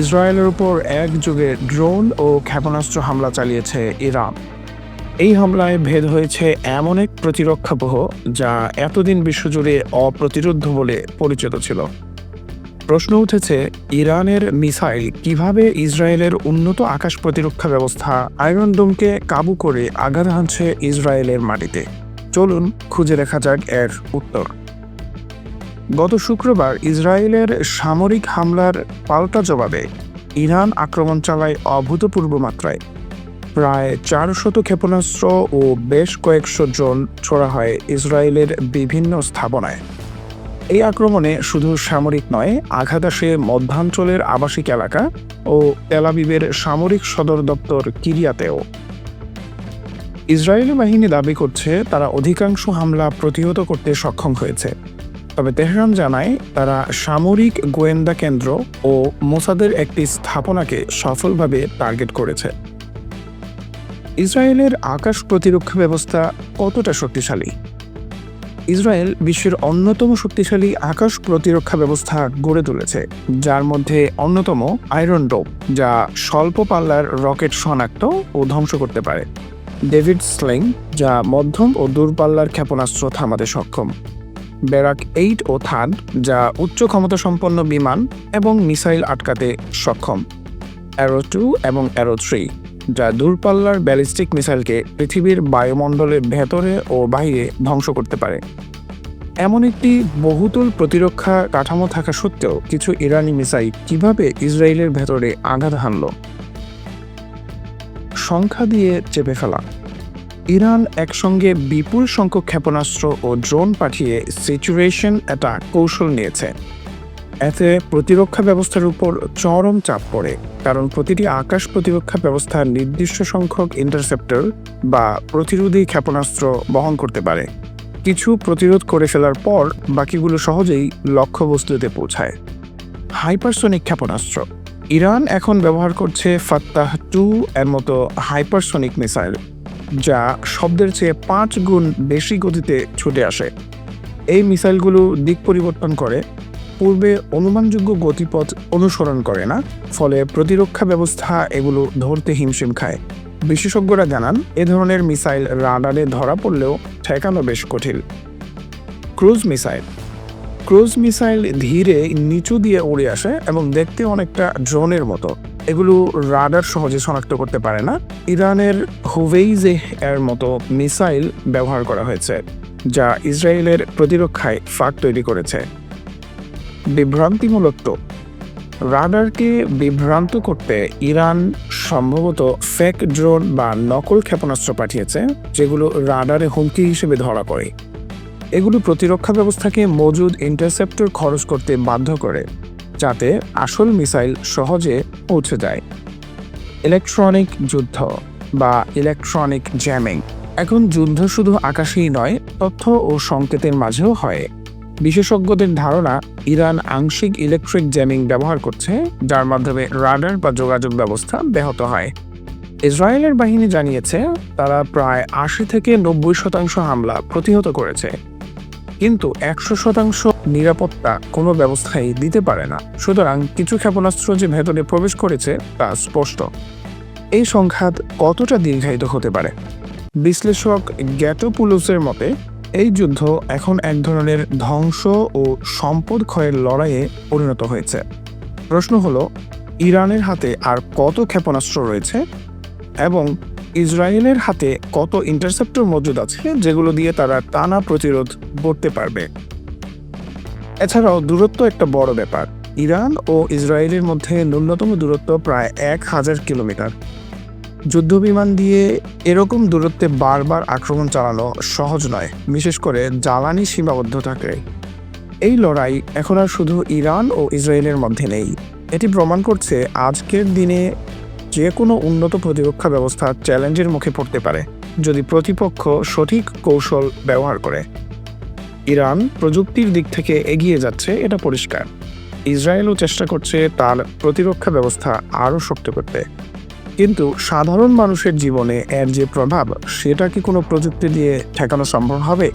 ইসরায়েলের উপর একযোগে ড্রোন ও ক্ষেপণাস্ত্র হামলা চালিয়েছে ইরান। এই হামলায় ভেদ হয়েছে এমন এক প্রতিরক্ষাবহ যা এতদিন বিশ্বজুড়ে অপ্রতিরোধ্য বলে পরিচিত ছিল। প্রশ্ন উঠেছে, ইরানের মিসাইল কীভাবে ইসরায়েলের উন্নত আকাশ প্রতিরক্ষা ব্যবস্থা আয়রন ডোমকে কাবু করে আঘাত হানছে ইসরায়েলের মাটিতে? চলুন খুঁজে দেখা যাক এর উত্তর। গত শুক্রবার ইসরায়েলের সামরিক হামলার পাল্টা জবাবে ইরান আক্রমণ চালায় অভূতপূর্ব মাত্রায়। প্রায় চারশত ক্ষেপণাস্ত্র ও বেশ কয়েকশো জন ছোড়া হয় ইসরায়েলের বিভিন্ন স্থাপনায়। এই আক্রমণে শুধু সামরিক নয়, আঘাত আসে মধ্যাঞ্চলের আবাসিক এলাকা ও তেলাবিবের সামরিক সদর দপ্তর কিরিয়াতেও। ইসরায়েলি বাহিনী দাবি করছে, তারা অধিকাংশ হামলা প্রতিহত করতে সক্ষম হয়েছে। তবে তেহরান জানায়, তারা সামরিক গোয়েন্দা কেন্দ্র ও মোসাদের একটি স্থাপনাকে সফলভাবে টার্গেট করেছে। ইসরায়েলের আকাশ প্রতিরক্ষা ব্যবস্থা কতটা শক্তিশালী? ইসরায়েল বিশ্বের অন্যতম শক্তিশালী আকাশ প্রতিরক্ষা ব্যবস্থা গড়ে তুলেছে, যার মধ্যে অন্যতম আয়রন ডোপ, যা স্বল্প পাল্লার রকেট শনাক্ত ও ধ্বংস করতে পারে। ডেভিড স্লিং যা মধ্যম ও দূরপাল্লার ক্ষেপণাস্ত্র থামাতে সক্ষম। ব্যারাক এইট ও থান, যা উচ্চ ক্ষমতা সম্পন্ন বিমান এবং মিসাইল আটকাতে সক্ষম। অ্যারো টু এবং অ্যারো থ্রি, যা দূরপাল্লার ব্যালিস্টিক মিসাইলকে পৃথিবীর বায়ুমণ্ডলের ভেতরে ও বাইরে ধ্বংস করতে পারে। এমন একটি বহুতল প্রতিরক্ষা কাঠামো থাকা সত্ত্বেও কিছু ইরানি মিসাইল কীভাবে ইসরায়েলের ভেতরে আঘাত হানল? সংখ্যা দিয়ে চেপে ফেলা। ইরান একসঙ্গে বিপুল সংখ্যক ক্ষেপণাস্ত্র ও ড্রোন পাঠিয়ে সিচুয়েশন অ্যাটাক কৌশল নিয়েছে। এতে প্রতিরক্ষা ব্যবস্থার উপর চরম চাপ পড়ে, কারণ প্রতিটি আকাশ প্রতিরক্ষা ব্যবস্থা নির্দিষ্ট সংখ্যক ইন্টারসেপ্টর বা প্রতিরোধী ক্ষেপণাস্ত্র বহন করতে পারে। কিছু প্রতিরোধ করে ফেলার পর বাকিগুলো সহজেই লক্ষ্যবস্তুতে পৌঁছায়। হাইপারসোনিক ক্ষেপণাস্ত্র। ইরান এখন ব্যবহার করছে ফাত্তাহ টু এর মতো হাইপারসোনিক মিসাইল যা শব্দের চেয়ে পাঁচ গুণ বেশি গতিতে ছুটে আসে। এই মিসাইলগুলো দিক পরিবর্তন করে, পূর্বে অনুমানযোগ্য গতিপথ অনুসরণ করে না, ফলে প্রতিরক্ষা ব্যবস্থা এগুলো ধরতে হিমশিম খায়। বিশেষজ্ঞরা জানান, এ ধরনের মিসাইল রাডারে ধরা পড়লেও ঠেকানো বেশ কঠিন। Cruise missile. ক্রুজ মিসাইল ধীরে নিচু দিয়ে উড়ে আসে এবং দেখতে অনেকটা ড্রোনের মতো। এগুলো রাডার সহজে শনাক্ত করতে পারে না। ইরানের হুভেইজে এর মতো মিসাইল ব্যবহার করা হয়েছে, যা ইসরায়েলের প্রতিরক্ষায় ফাঁক তৈরি করেছে। বিভ্রান্তিমূলক তো রাডারকে বিভ্রান্ত করতে ইরান সম্ভবত ফেক ড্রোন বা নকল ক্ষেপণাস্ত্র পাঠিয়েছে, যেগুলো রাডারে হুমকি হিসেবে ধরা পড়ে। এগুলো প্রতিরক্ষা ব্যবস্থাকে মজুদ ইন্টারসেপ্টর খরচ করতে বাধ্য করে। যাতে আসল মিসাইল সহজে পৌঁছে যায়। ইলেকট্রনিক যুদ্ধ বা ইলেকট্রনিক জ্যামিং। এখন যুদ্ধ শুধু আকাশেই নয়, তথ্য ও সংকেতের মাঝেও হয়। বিশেষজ্ঞদের ধারণা, ইরান আংশিক ইলেকট্রিক জ্যামিং ব্যবহার করছে, যার মাধ্যমে রাডার বা যোগাযোগ ব্যবস্থা ব্যাহত হয়। ইসরায়েলের বাহিনী জানিয়েছে, তারা প্রায় আশি থেকে নব্বই শতাংশ হামলা প্রতিহত করেছে। কিন্তু একশো শতাংশ নিরাপত্তা কোনো ব্যবস্থাই দিতে পারে না। সুতরাং কিছু ক্ষেপণাস্ত্র যে ভেতরে প্রবেশ করেছে তা স্পষ্ট। এই সংঘাত কতটা দীর্ঘায়িত হতে পারে? বিশ্লেষক গ্যাটোপুলুসের মতে, এই যুদ্ধ এখন এক ধরনের ধ্বংস ও সম্পদ ক্ষয়ের লড়াইয়ে পরিণত হয়েছে। প্রশ্ন হলো, ইরানের হাতে আর কত ক্ষেপণাস্ত্র রয়েছে? এবং ইসরায়েলের হাতে কত ইন্টারসেপ্টর মজুদ আছে, যেগুলো দিয়ে তারা টানা প্রতিরোধ করতে পারবে? এছাড়াও দূরত্ব একটা বড় ব্যাপার। ইরান ও ইসরায়েলের মধ্যে ন্যূনতম দূরত্ব প্রায় এক হাজার কিলোমিটার। যুদ্ধবিমান দিয়ে এরকম দূরত্বে বারবার আক্রমণ চালানো সহজ নয়, বিশেষ করে জ্বালানি সীমাবদ্ধ থাকে এই লড়াই এখন আর শুধু ইরান ও ইসরায়েলের মধ্যে নেই। এটি প্রমাণ করছে আজকের দিনে যে কোনো উন্নত প্রতিরক্ষা ব্যবস্থা চ্যালেঞ্জের মুখে পড়তে পারে, যদি প্রতিপক্ষ সঠিক কৌশল ব্যবহার করে। ইরান প্রযুক্তির দিক থেকে এগিয়ে যাচ্ছে, এটা পরিষ্কার। ইসরায়েলও চেষ্টা করছে তার প্রতিরক্ষা ব্যবস্থা আরও শক্ত করতে। কিন্তু সাধারণ মানুষের জীবনে এর যে প্রভাব, সেটা কি কোনো প্রযুক্তি দিয়ে ঠেকানো সম্ভব হবে?